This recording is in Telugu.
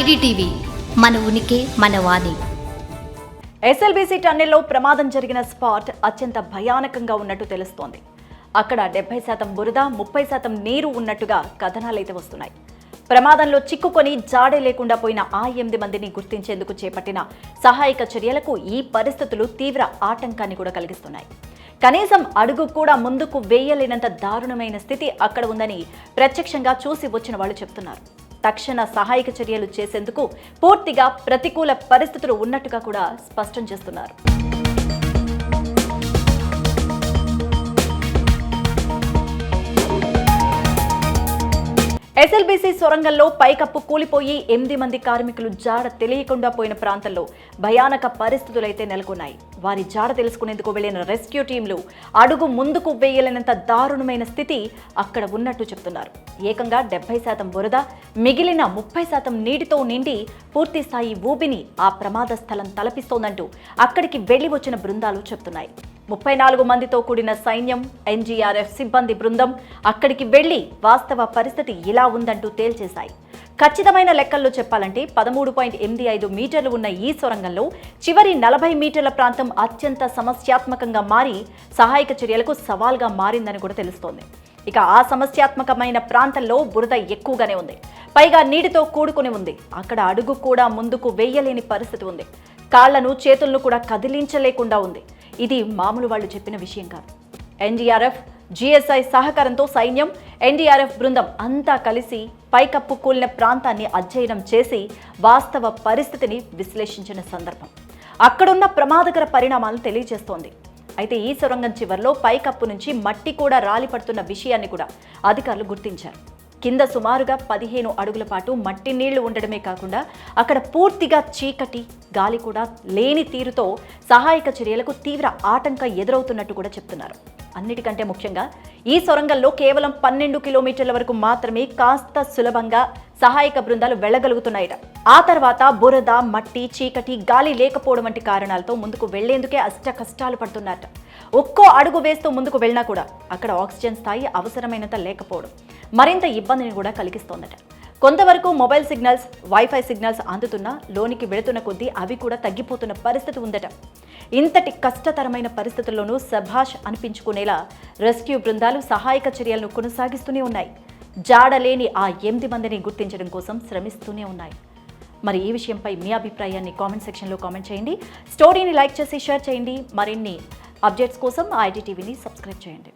ఐడిటీవీ మన ఉనికి మన వాణి. ఎస్ఎల్బీసీ టన్నెల్లో ప్రమాదం జరిగిన స్పాట్ అత్యంత భయానకంగా ఉన్నట్టు తెలుస్తోంది. అక్కడ డెబ్బై శాతం బురద ముప్పై శాతం నీరు ఉన్నట్టుగా కథనాలైతే వస్తున్నాయి. ప్రమాదంలో చిక్కుకొని జాడే లేకుండా పోయిన ఆ ఎనిమిది మందిని గుర్తించేందుకు చేపట్టిన సహాయక చర్యలకు ఈ పరిస్థితులు తీవ్ర ఆటంకాన్ని కూడా కలిగిస్తున్నాయి. కనీసం అడుగు కూడా ముందుకు వేయలేనంత దారుణమైన స్థితి అక్కడ ఉందని ప్రత్యక్షంగా చూసి వచ్చిన వాళ్ళు చెప్తున్నారు. తక్షణ సహాయక చర్యలు చేసేందుకు పూర్తిగా ప్రతికూల పరిస్థితులు ఉన్నట్టుగా కూడా స్పష్టం చేస్తున్నారు. ఎస్ఎల్బీసీ సొరంగంలో పైకప్పు కూలిపోయి ఎనిమిది మంది కార్మికులు జాడ తెలియకుండా పోయిన ప్రాంతంలో భయానక పరిస్థితులైతే నెలకొన్నాయి. వారి జాడ తెలుసుకునేందుకు వెళ్ళిన రెస్క్యూ టీంలు అడుగు ముందుకు వేయలేనంత దారుణమైన స్థితి అక్కడ ఉన్నట్టు చెప్తున్నారు. ఏకంగా డెబ్బై శాతం బురద మిగిలిన ముప్పై శాతం నీటితో నిండి పూర్తి స్థాయి ఊబిని ఆ ప్రమాద స్థలం తలపిస్తోందంటూ అక్కడికి వెళ్ళి వచ్చిన బృందాలు చెప్తున్నాయి. ముప్పై నాలుగు మందితో కూడిన సైన్యం ఎన్జీఆర్ఎఫ్ సిబ్బంది బృందం అక్కడికి వెళ్ళి వాస్తవ పరిస్థితి ఇలా ఉందంటూ తేల్చేశాయి. ఖచ్చితమైన లెక్కల్లో చెప్పాలంటే పదమూడు పాయింట్ ఎనిమిది ఐదు మీటర్లు ఉన్న ఈ సొరంగంలో చివరి నలభై మీటర్ల ప్రాంతం అత్యంత సమస్యాత్మకంగా మారి సహాయక చర్యలకు సవాల్గా మారిందని కూడా తెలుస్తోంది. ఇక ఆ సమస్యాత్మకమైన ప్రాంతంలో బురద ఎక్కువగానే ఉంది. పైగా నీటితో కూడుకుని ఉంది. అక్కడ అడుగు కూడా ముందుకు వేయలేని పరిస్థితి ఉంది. కాళ్ళను చేతులను కూడా కదిలించలేకుండా ఉంది. ఇది మామూలు వాళ్ళు చెప్పిన విషయం కాదు. ఎన్డీఆర్ఎఫ్ జిఎస్ఐ సహకారంతో సైన్యం ఎన్డీఆర్ఎఫ్ బృందం అంతా కలిసి పైకప్పు కూలిన ప్రాంతాన్ని అధ్యయనం చేసి వాస్తవ పరిస్థితిని విశ్లేషించిన సందర్భం. అక్కడున్న ప్రమాదకర పరిణామాలను తెలియజేస్తోంది. అయితే ఈ సొరంగం చివరిలో పైకప్పు నుంచి మట్టి కూడా రాలిపడుతున్న విషయాన్ని కూడా అధికారులు గుర్తించారు. కింద సుమారుగా పదిహేను అడుగుల పాటు మట్టి నీళ్ళు ఉండడమే కాకుండా అక్కడ పూర్తిగా చీకటి గాలి కూడా లేని తీరుతో సహాయక చర్యలకు తీవ్ర ఆటంకం ఎదురవుతున్నట్టు కూడా చెప్తున్నారు. అన్నిటికంటే ముఖ్యంగా ఈ సొరంగంలో కేవలం పన్నెండు కిలోమీటర్ల వరకు మాత్రమే కాస్త సులభంగా సహాయక బృందాలు వెళ్ళగలుగుతున్నాయట. ఆ తర్వాత బురద మట్టి చీకటి గాలి లేకపోవడం వంటి కారణాలతో ముందుకు వెళ్ళేందుకే అష్ట కష్టాలు పడుతున్నారట. ఒక్కో అడుగు వేస్తూ ముందుకు వెళ్ళినా కూడా అక్కడ ఆక్సిజన్ స్థాయి అవసరమైనంత లేకపోవడం మరింత ఇబ్బందిని కూడా కలిగిస్తోందట. కొంతవరకు మొబైల్ సిగ్నల్స్ వైఫై సిగ్నల్స్ అందుతున్నా లోనికి వెళుతున్న కొద్దీ అవి కూడా తగ్గిపోతున్న పరిస్థితి ఉందట. ఇంతటి కష్టతరమైన పరిస్థితుల్లోనూ సభాష్ అనిపించుకునేలా రెస్క్యూ బృందాలు సహాయక చర్యలను కొనసాగిస్తూనే ఉన్నాయి. జాడలేని ఆ ఎనిమిది మందిని గుర్తించడం కోసం శ్రమిస్తూనే ఉన్నాయి. మరి ఈ విషయంపై మీ అభిప్రాయాన్ని కామెంట్ సెక్షన్లో కామెంట్ చేయండి. స్టోరీని లైక్ చేసి షేర్ చేయండి. మరిన్ని అప్డేట్స్ కోసం ఐటీ టీవీని సబ్స్క్రైబ్ చేయండి